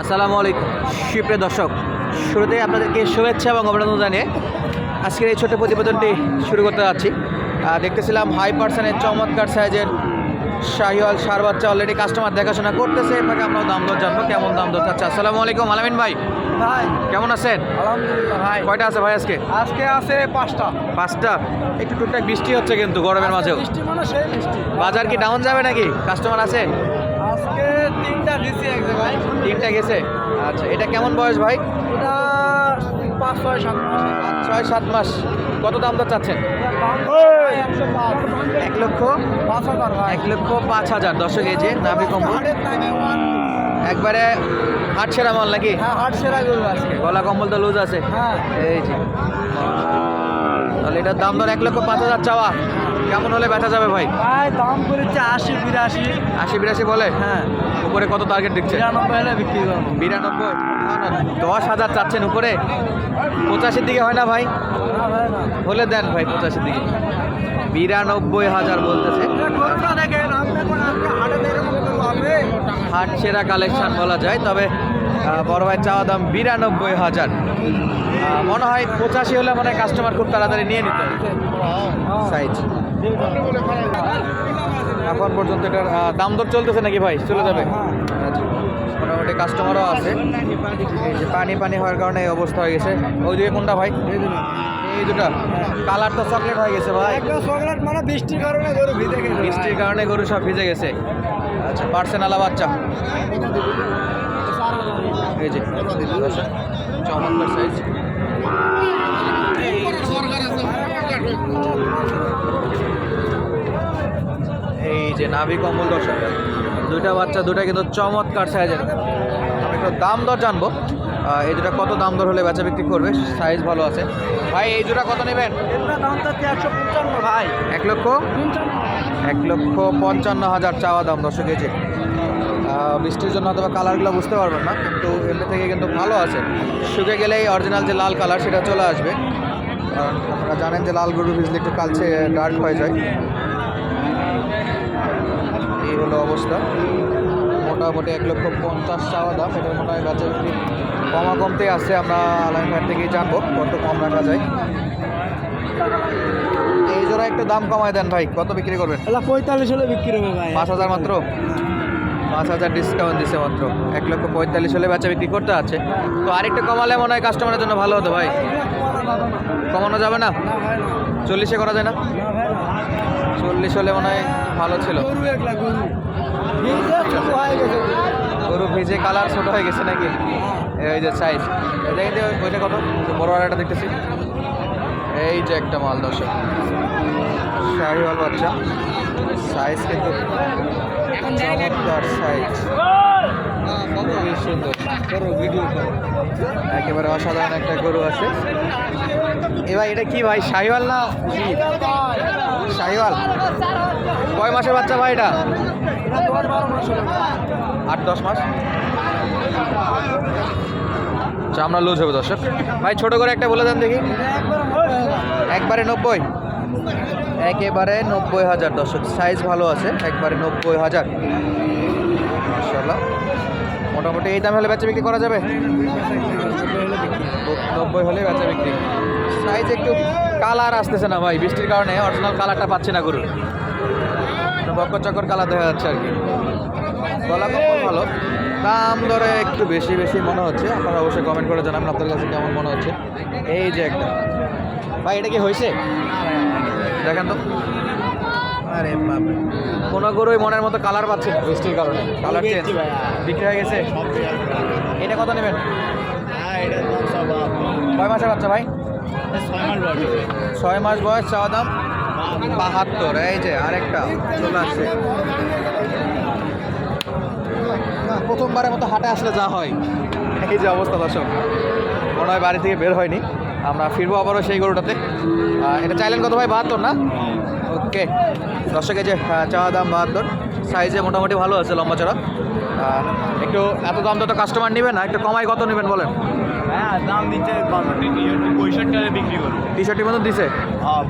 আসসালামু আলাইকুম। সুপ্রিয় দর্শক শুরুতেই আপনাদেরকে শুভেচ্ছা এবং অভিনন্দন জানিয়ে আজকের এই ছোট্ট প্রতিবেদনটি শুরু করতে যাচ্ছি। দেখতেছিলাম হাই পার্সেন্টের চমৎকার সাইজের শাহিওয়াল সার বাচ্চা অলরেডি কাস্টমার দেখাশোনা করতেছে। এর ফাঁকে আমরা দাম দর জানব কেমন দাম দর চাচ্ছে। আসসালামু আলাইকুম আলামিন ভাই। ভাই। কেমন আছেন? আলহামদুলিল্লাহ ভাই। কয়টা আছে ভাই আজকে? আজকে আছে পাঁচটা। পাঁচটা? একটু টুকটাক বৃষ্টি হচ্ছে কিন্তু গরমের মাঝেও। বৃষ্টি মানে সেই বৃষ্টি। বাজার কি ডাউন যাবে নাকি? কাস্টমার আছে? আজকে তিনটা দিছি এক জায়গায়। তিনটা গেছে? আচ্ছা এটা কেমন বয়স ভাই? এটা পাঁচ ছয় সাত মাস। পাঁচ, ছয় সাত মাস। কত দাম দর চাচ্ছেন? এক লক্ষ? পাঁচ হাজার এক লক্ষ পাঁচ হাজার। দর্শক এই যে নাভি কম্বল। হাটের টাইমে ওয়ান একবারে হাট সেরা মাল নাকি? হ্যাঁ হাট সেরা গরু আজকে গলা কম্বল তো লুজ আছে। হ্যাঁ। এই যে। তাহলে এটার দাম দর এক লক্ষ পাঁচ হাজার চাওয়া। কেমন হলে বেচা যাবে ভাই? ভাই দাম করেছে আশি বিরাশি। আশি বিরাশি বলে? হ্যাঁ। উপরে কত টার্গেট দিচ্ছে? বিরানব্বই হলে বিক্রি করব। বিরানব্বই? দশ হাজার চাচ্ছেন উপরে। পঁচাশির দিকে হয় না ভাই? হলে দেন ভাই পঁচাশির দিকে। বিরানব্বই হাজার বলতেছে। হাটে সেরা কালেকশন বলা যায় তবে বড় ভাই চাওয়া দাম বিরানব্বই হাজার। মনে হয় পঁচাশি হলে মনে হয় কাস্টমার খুব তাড়াতাড়ি নিয়ে নিতে সাইজ এখন পর্যন্ত এটার দাম দর চলতেছে নাকি ভাই? চলে যাবে? আচ্ছা। মোটামুটি কাস্টমারও আছে। পানি পানি হওয়ার কারণে এই অবস্থা হয়ে গেছে। ওই দিকে কোনটা ভাই? এই দুটা। কালার তো চকলেট হয়ে গেছে ভাই। চকলেট মানে বৃষ্টির কারণে গরু ভিজে গেছে বৃষ্টির কারণে গরু সব ভিজে গেছে। আচ্ছা পার্সেন্ট আলা বাচ্চা। এই যে। চমৎকার সাইজ এই যে নাভি কম্বল দর্শক দুইটা বাচ্চা দুটা কিন্তু চমৎকার সাইজের আমি একটু দাম দর জানব। এই দুটা কত দাম দর হলে বেচা বিক্রি করবে? সাইজ ভালো আছে। ভাই এই দুটা কত নেবেন? ভাই। এক লক্ষ? এক লক্ষ পঞ্চান্ন হাজার চাওয়া দাম দর্শক এই বৃষ্টির জন্য অথবা কালারগুলো বুঝতে পারবেন না কিন্তু এমনি থেকে কিন্তু ভালো আছে। শুকে গেলেই অরিজিনাল যে লাল কালার সেটা চলে আসবে। কারণ আপনারা জানেন যে লাল গরু ভিজলে একটু কালচে ডার্ক হয়ে যায়। এই হলো অবস্থা। মোটামুটি এক লক্ষ পঞ্চাশ চাওয়া দাম। এটা মনে হয় বিক্রি কমা কমতে আছে। আমরা আলাইনঘাট থেকেই জানব কত কম রাখা যায়। এই জোড়া একটু দাম কমায় দেন ভাই। কত বিক্রি করবেন? পঁয়তাল্লিশ হলে বিক্রি হবে ভাই। পাঁচ হাজার মাত্র? পাঁচ হাজার ডিসকাউন্ট দিছে মাত্র। এক লক্ষ পঁয়তাল্লিশ হলে বেচা বিক্রি করতে আছে। তো আরেকটু কমালে মনে হয় কাস্টমারের জন্য ভালো হতো ভাই। কমানো যাবে না? চল্লিশে করা যায় না? চল্লিশ হলে মনে হয় ভালো ছিল। গরু ভিজে কালার ছোট হয়ে গেছে নাকি? এই যে সাইজ দেখেন যে ওইটা কত? বড় আর একটা দেখতেছি। এই যে একটা মাল দর্শক শাহিওয়াল বাচ্চা। সাইজ কিন্তু চমৎকার সাইজ সুন্দর। ভিডিও একেবারে অসাধারণ একটা গরু আছে। এবার এটা কি ভাই শাহিওয়াল না? শাহিওয়াল কয় মাসের বাচ্চা ভাই এটা। আট, দশ মাস। চামড়া লুজ হবে দর্শক। ভাই, ছোট করে একটা বলে দেন দেখি। একবারে নব্বই। একবারে নব্বই হাজার দর্শক সাইজ ভালো আছে, একবারে নব্বই হাজার। মোটামুটি এই দাম হলে বেচা বিক্রি করা যাবে? নব্বই হলে বেচা বিক্রি। সাইজ একটু কালার আসতেছে না ভাই, বৃষ্টির কারণে অরিজিনাল কালারটা পাচ্ছে না গরুর। বক্কর চক্কর কালার দেখা যাচ্ছে আর কি। গলা কম্বল ভালো। দাম ধরে একটু বেশি বেশি মনে হচ্ছে। আপনারা অবশ্যই কমেন্ট করে জানাবেন আপনাদের কাছে কেমন মনে হচ্ছে। এই যে একটা। ভাই, এটা কি হয়েছে? দেখেন তো। আরে কোনো গরুই মনের মতো কালার পাচ্ছে বৃষ্টির কারণে। কালার চেঞ্জ বিক্রি হয়ে গেছে। এটা কত নেবেন? কয় মাসের বাচ্চা ভাই? ছয় মাস বয়স, চাওয়া দাম? বাহাত্তর। এই যে আরেকটা, চলে আসছে। প্রথমবারের মতো হাটে আসলে যা হয়। এই যে অবস্থা দর্শক মনে হয় বাড়ি থেকে বের হয়নি। আমরা ফিরবো আবারও সেই গরুটাতে। এটা চাইলেন কত ভাই? বাহাত্তর না? ওকে। দর্শকের যে চাওয়া দাম বাহাত্তর। সাইজে মোটামুটি ভালো আছে লম্বা চড়া। একটু এত দাম তো কাস্টমার নেবেন না একটু কমাই কত নেবেন বলেন? হ্যাঁ দাম দিচ্ছে পঁয়ষট্টি টাকা বিক্রি করব। টি পর্যন্ত দিছে?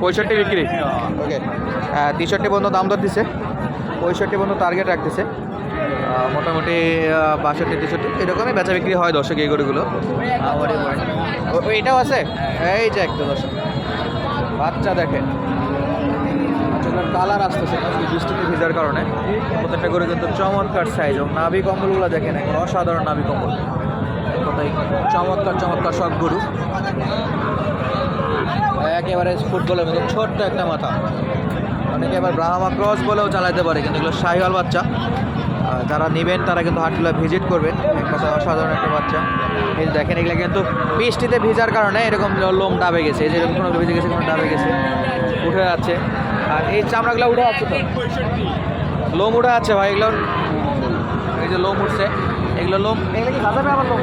পঁয়ষট্টি বিক্রি? ওকে। তেষট্টি পর্যন্ত দাম দর দিছে? পঁয়ষট্টি পর্যন্ত টার্গেট রাখতেছে। মোটামুটি বাষট্টি, তেষট্টি, এরকমই বেচা বিক্রি হয় দর্শক এই গরুগুলো। এটাও আছে? এই যে একটা দর্শক। বাচ্চা দেখে। কালার আসতেছে বৃষ্টিতে ভিজার কারণে। প্রত্যেকটা গরু কিন্তু চমৎকার সাইজ এবং নাভি কম্বলগুলো দেখেন এখন অসাধারণ নাভি কম্বল। কোথায় চমৎকার চমৎকার সব গরু। একেবারে ফুটবলের মতো ছোট্ট একটা মাথা। অনেকে আবার ব্রাহ্মা ক্রস বলেও চালাতে পারে, কিন্তু এগুলো শাহিওয়াল বাচ্চা। যারা নেবেন তারা কিন্তু হাটগুলো ভিজিট করবেন। এক কথা অসাধারণ একটা বাচ্চা। এই দেখেন এগুলো কিন্তু বৃষ্টিতে ভিজার কারণে এরকম লোম ডাবে গেছে। এই যে কোনো ভিজে গেছে কোনো ডাবে গেছে। উঠে যাচ্ছে। আর এই চামড়াগুলো উঠে যাচ্ছে তো? লোম উঠে যাচ্ছে ভাই এগুলো এই যে লোম উঠছে। এগুলো লোম এগুলো কি গাঁজাবে আবার লোম?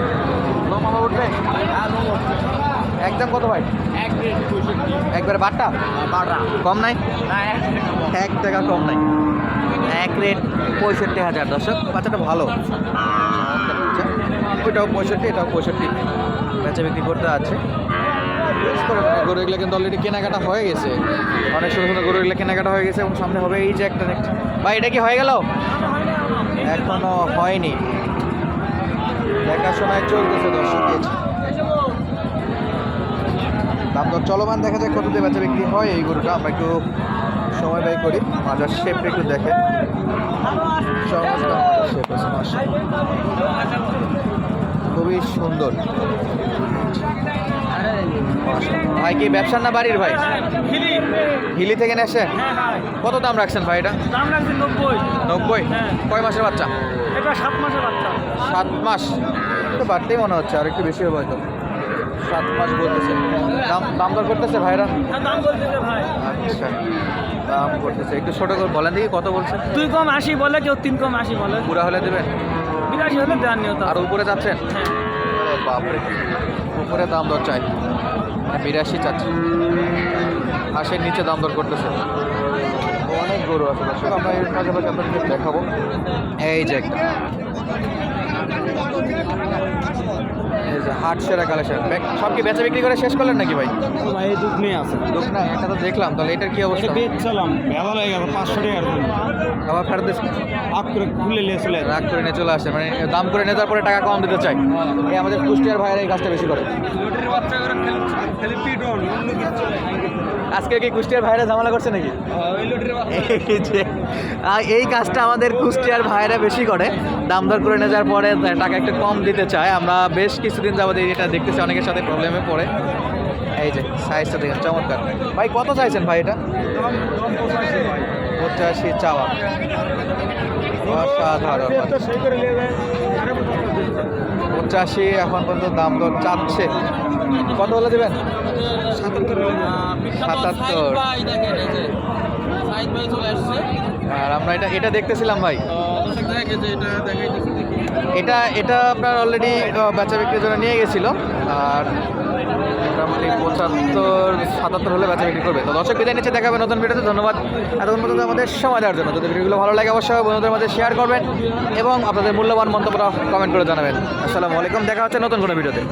লোম আবার উঠবে? একদম কত ভাই? একবারে বারটা? কম নাই? এক টাকা কম নাই। এক রেট পঁয়ষট্টি হাজার দর্শক। বাচ্চাটা ভালো। ওইটাও পঁয়ষট্টি, এটাও পঁয়ষট্টি। বেচা বিক্রি করতে আছে। গরু এগুলো কিন্তু অলরেডি কেনাকাটা হয়ে গেছে। অনেক সুন্দর সুন্দর গরু এগুলো কেনাকাটা হয়ে গেছে এবং সামনে হবে এই যে একটা নেক্সট ভাই, এটা কি হয়ে গেল? এখনও হয়নি। দেখাশোনায় চলতেছে দর্শক। দাম দর চলমান, দেখা যাক কত দিয়ে বেচা বিক্রি হয় এই গরুটা। আমরা একটু সময় ব্যয় করি। মাজার শেপটা একটু দেখেন। মাজার শেপ আছে। খুবই সুন্দর। ভাই কি ব্যবসার না বাড়ির ভাই? হিলি। থেকে নিয়ে আসেন? কত দাম রাখছেন ভাই এটা? দাম নব্বই। নব্বই? হ্যাঁ। কয় মাসের বাচ্চা? এটা সাত মাসের বাচ্চা। সাত মাস। একটু বাড়তেই মনে হচ্ছে আর একটু বেশি হবে হয়তো। সাত মাস বলতেছে। দাম দাম দর করতেছে ভাইরা? হ্যাঁ, দাম বলছে ভাই। আচ্ছা। দাম করতেছে। একটু ছোটো করে বলেন দেখি কত বলছেন দুই কম আশি বলে কেউ তিন কম আশি বলে। পুরা হলে দেবেন? বিরাশি হলে দেওয়ার নিয়ত আর উপরে যাচ্ছেন? হ্যাঁ। বাপরে উপরে দাম দর চাই। বিরাশি চাচ্ছি। আশের নিচে দাম দর করতেছে। অনেক গরু আছে দর্শক আমরা এর মাঝে মাঝে আপনাদেরকে দেখাবো। এই যে একটা। যে হাট সেরা কালেকশন। সব কি বেচা বিক্রি করে শেষ করলেন নাকি ভাই? ভাই দুধ নিয়ে আছে। দুধ না একটা তো দেখলাম তাহলে এটার কি অবস্থা? বেচলাম ভেজাল হয়ে গেল পাঁচশো টাকার আবার ফেরত দিচ্ছে রাগ করে খুলে নিয়ে চলে রাগ করে নিয়ে চলে আসে মানে দাম করে নেতার পরে টাকা কম দিতে চাই এই আমাদের কুষ্টিয়ার ভাইয়ের এই কাজটা বেশি করে। আজকে কি কুষ্টিয়ার ভাইরা ঝামেলা করছে নাকি? এই কাজটা আমাদের কুষ্টিয়ার ভাইরা বেশি করে। দাম দর করে নেওয়ার পরে টাকা একটু কম দিতে চায়। আমরা বেশ কিছুদিন যাবত এটা দেখতেছি, অনেকের সাথে প্রবলেমে পড়ে। এই যে সাইজটা দেখেন, চমৎকার। ভাই, কত চাইছেন ভাই এটা? পঁচাশি চাওয়া। অসাধারণ। পঁচাশি এখন পর্যন্ত দাম দর চাচ্ছে। কত বলে দেবেন? সাতাত্তর। আর আমরা এটা এটা দেখতেছিলাম ভাই। এটা এটা আপনার অলরেডি বেচা বিক্রির জন্য নিয়ে গেছিল। আর মোটামুটি পঁচাত্তর, সাতাত্তর হলে বেচা বিক্রি করবে। তো দর্শক, বিদায় নিচ্ছে, দেখাবে নতুন ভিডিওতে। ধন্যবাদ। এতক্ষণ পর্যন্ত আমাদের সময় দেওয়ার জন্য। যদি ভিডিওগুলো ভালো লাগে, অবশ্যই বন্ধুদের মধ্যে শেয়ার করবেন এবং আপনাদের মূল্যবান মন্তব্যটা কমেন্ট করে জানাবেন। আসসালামু আলাইকুম, দেখা হচ্ছে নতুন কোনো ভিডিওতে।